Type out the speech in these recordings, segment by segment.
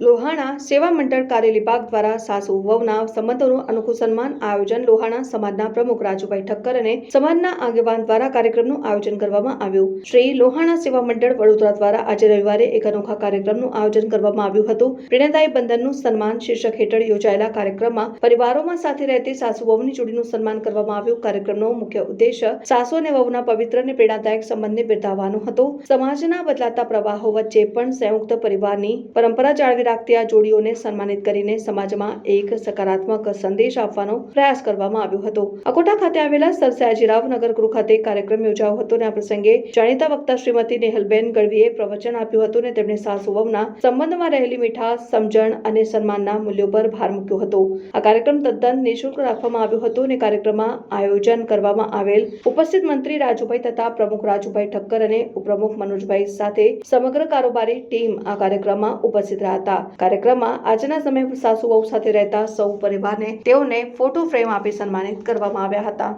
લોહાણા સેવા મંડળ કાર્યલિભાગ દ્વારા સાસુ વહુના સંબંધોનું અનોખું સન્માન, આયોજન લોહાણા સમાજના પ્રમુખ રાજુભાઈ ઠક્કર અને સમાજના આગેવાન દ્વારા કાર્યક્રમનું આયોજન કરવામાં આવ્યું. શ્રી લોહાણા સેવા મંડળ વડોદરા દ્વારા આજે રવિવારે એક અનોખા કાર્યક્રમનું આયોજન કરવામાં આવ્યું હતું. પ્રેરણાદાયી બંધનનું સન્માન શીર્ષક હેઠળ યોજાયેલા કાર્યક્રમમાં પરિવારોમાં સાથે રહેતી સાસુ વહુની જોડીનું સન્માન કરવામાં આવ્યું. કાર્યક્રમનો મુખ્ય ઉદ્દેશ્ય સાસુ અને વહુના પવિત્ર અને પ્રેરણાદાયક સંબંધને બિરદાવવાનો હતો. સમાજના બદલાતા પ્રવાહો વચ્ચે પણ સંયુક્ત પરિવારની પરંપરા જાળવી રાખતી આ જોડીઓને સન્માનિત કરીને સમાજમાં એક સકારાત્મક સંદેશ આપવાનો પ્રયાસ કરવામાં આવ્યો હતો. અકોટા ખાતે આવેલા સર સયાજીરાવ નગર ગૃહ ખાતે કાર્યક્રમ યોજાયો હતો અને આ પ્રસંગે જાણીતા વક્તા શ્રીમતી નેહલબેન ગઢવીએ પ્રવચન આપ્યું હતું અને તેમણે સાસુ સંબંધમાં રહેલી મીઠાસ સમજણ અને સન્માનના મૂલ્યો પર ભાર મૂક્યો હતો. આ કાર્યક્રમ તદ્દન નિઃશુલ્ક રાખવામાં આવ્યો હતો અને કાર્યક્રમમાં આયોજન કરવામાં આવેલ ઉપસ્થિત મંત્રી રાજુભાઈ તથા પ્રમુખ રાજુભાઈ ઠક્કર અને ઉપપ્રમુખ મનોજભાઈ સાથે સમગ્ર કારોબારી ટીમ આ કાર્યક્રમમાં ઉપસ્થિત રહ્યા હતા. કાર્યક્રમમાં આજના સમયે સાસુ વહુ સાથે રહેતા સૌ પરિવારને તેઓને ફોટો ફ્રેમ આપી સન્માનિત કરવામાં આવ્યા હતા.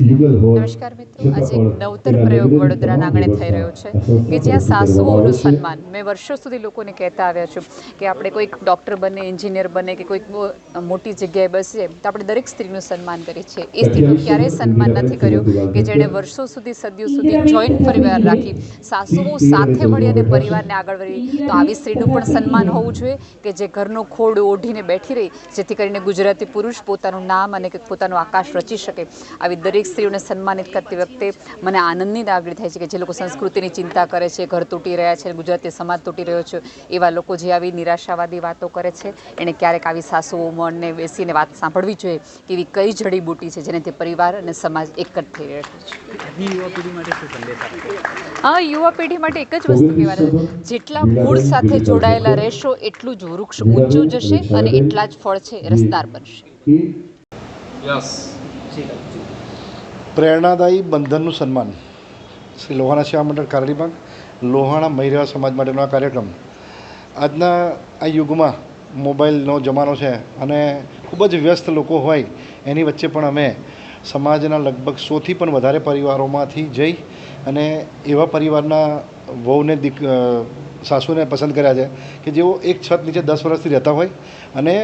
નમસ્કાર મિત્રો. આજે એક નવતર પ્રયોગ વડોદરાના આંગણે થઈ રહ્યો છે કે જ્યાં સાસુઓનું સન્માન. મેં વર્ષો સુધી લોકોને કહેતા આવ્યા છું કે આપણે કોઈક ડૉક્ટર બને એન્જિનિયર બને કે કોઈક મોટી જગ્યાએ બસીએ તો આપણે દરેક સ્ત્રીનું સન્માન કરીએ છીએ. એ સ્ત્રીનું ક્યારેય સન્માન નથી કર્યું કે જેણે વર્ષો સુધી સદીઓ સુધી જોઈન્ટ પરિવાર રાખી સાસુઓ સાથે મળી અને પરિવારને આગળ વધી. તો આવી સ્ત્રીનું પણ સન્માન હોવું જોઈએ કે જે ઘરનો ખોડ ઓઢીને બેઠી રહી જેથી કરીને ગુજરાતી પુરુષ પોતાનું નામ અને પોતાનું આકાશ રચી શકે. આવી દરેક સ્ત્રીઓને સન્માનિત કરતી વખતે મને આનંદની લાગણી થાય છે કે જે લોકો સંસ્કૃતિની ચિંતા કરે છે ઘર તૂટી રહ્યા છે ગુજરાતી સમાજ તૂટી રહ્યો છે એવા લોકો જે આવી નિરાશાવાદી વાતો કરે છે એણે ક્યારેક આવી સાસુઓ ઉંમરને બેસીને વાત સાંભળવી જોઈએ કે એવી કઈ જડીબૂટી છે જેનાથી પરિવાર અને સમાજ એક જ થઈ રહ્યો છે. હા યુવા પેઢી માટે શું સંદેશ આપશો આ યુવા પેઢી માટે એક જ વસ્તુ કહેવાની જેટલા મૂળ સાથે જોડાયેલા રહેશો એટલું જ વૃક્ષ ઊંચું જશે અને એટલા જ ફળ છે રસદાર બનશે. પ્રેરણાદાયી બંધનનું સન્માન. શ્રી લોહાણા સેવા મંડળ કારડીબાગ લોહાણા મહિરા સમાજ માટેનો આ કાર્યક્રમ. આજના આ યુગમાં મોબાઈલનો જમાનો છે અને ખૂબ જ વ્યસ્ત લોકો હોય એની વચ્ચે પણ અમે સમાજના લગભગ સોથી પણ વધારે પરિવારોમાંથી જઈ અને એવા પરિવારના વહુને, દીક સાસુને પસંદ કર્યા છે કે જેઓ એક છત નીચે દસ વર્ષથી રહેતા હોય અને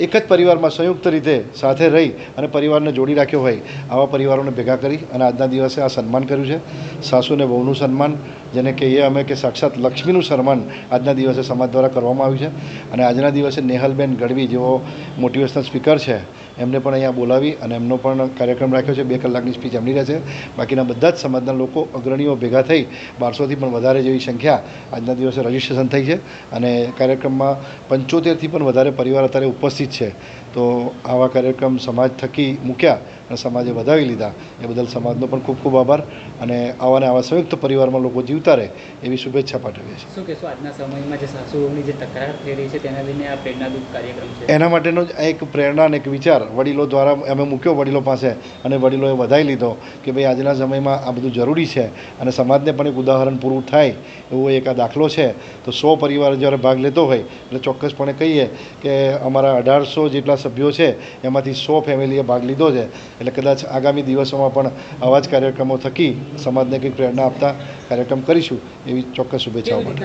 એક જ પરિવારમાં સંયુક્ત રીતે સાથે રહી અને પરિવારને જોડી રાખ્યો હોય, આવા પરિવારોને ભેગા કરી અને આજના દિવસે આ સન્માન કર્યું છે. સાસુ અને વહુનું સન્માન જેને કહીએ અમે કે સાક્ષાત લક્ષ્મીનું સન્માન આજના દિવસે સમાજ દ્વારા કરવામાં આવ્યું છે. અને આજના દિવસે નેહલબેન ગઢવી જેઓ મોટિવેશનલ સ્પીકર છે, એમને પણ અહીંયા બોલાવી અને એમનો પણ કાર્યક્રમ રાખ્યો છે. બે કલાકની સ્પીચ એમની રહેશે. બાકીના બધા જ સમાજના લોકો અગ્રણીઓ ભેગા થઈ બારસોથી પણ વધારે જેવી સંખ્યા આજના દિવસે રજીસ્ટ્રેશન થઈ છે. અને કાર્યક્રમમાં પંચોતેરથી પણ વધારે પરિવાર અત્યારે ઉપસ્થિત છે. તો આવા કાર્યક્રમ સમાજ થકી મૂક્યા અને સમાજે વધાવી લીધા. એ બદલ સમાજનો પણ ખૂબ ખૂબ આભાર અને આવા ને આવા સંયુક્ત પરિવારમાં લોકો જીવતા રહે એવી શુભેચ્છા પાઠવીએ છીએ. શું કહેશો આજના સમયમાં જે સાસુઓની જે તકરાર થઈ રહી છે તેના લઈને આ પ્રેરણાદૂત કાર્યક્રમ છે? એના માટેનો જ એક પ્રેરણા અને એક વિચાર વડીલો દ્વારા અમે મૂક્યો વડીલો પાસે અને વડીલોએ વધાવી લીધો કે ભાઈ આજના સમયમાં આ બધું જરૂરી છે અને સમાજને પણ એક ઉદાહરણ પૂરું થાય એવો એક આ દાખલો છે. તો સો પરિવાર જ્યારે ભાગ લેતો હોય એટલે ચોક્કસપણે કહીએ કે અમારા અઢારસો જેટલા સભ્યો છે એમાંથી સો ફેમિલીએ ભાગ લીધો છે. એટલે કદાચ આગામી દિવસોમાં પણ આવા જ કાર્યક્રમો થકી સમાજને કંઈક પ્રેરણા આપતા કાર્યક્રમ કરીશું એવી ચોક્કસ શુભેચ્છાઓ માટે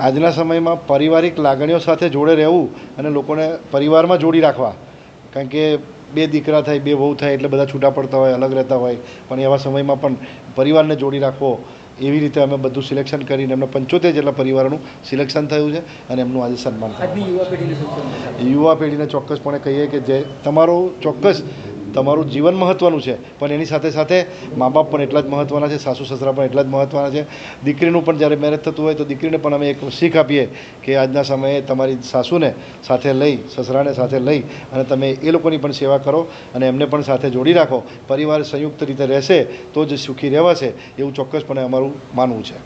આજના સમયમાં પારિવારિક લાગણીઓ સાથે જોડે રહેવું અને લોકોને પરિવારમાં જોડી રાખવા. કારણ કે બે દીકરા થાય બે વહુ થાય એટલે બધા છૂટા પડતા હોય અલગ રહેતા હોય. પણ એવા સમયમાં પણ પરિવારને જોડી રાખવો એવી રીતે અમે બધું સિલેક્શન કરીને એમના પંચોતેર જેટલા પરિવારોનું સિલેક્શન થયું છે અને એમનું આજે સન્માન યુવા પેઢીને ચોક્કસપણે કહીએ કે જે તમારો ચોક્કસ તમારું જીવન મહત્ત્વનું છે. પણ એની સાથે સાથે મા બાપ પણ એટલા જ મહત્ત્વના છે, સાસુ, સસરા પણ એટલા જ મહત્ત્વના છે. દીકરીનું પણ જ્યારે મેરેજ થતું હોય તો દીકરીને પણ અમે એક શીખ આપીએ કે આજના સમયે તમારી સાસુને સાથે લઈ, સસરાને સાથે લઈ અને તમે એ લોકોની પણ સેવા કરો અને એમને પણ સાથે જોડી રાખો. પરિવાર સંયુક્ત રીતે રહેશે તો જ સુખી રહેવાશે એવું ચોક્કસપણે અમારું માનવું છે.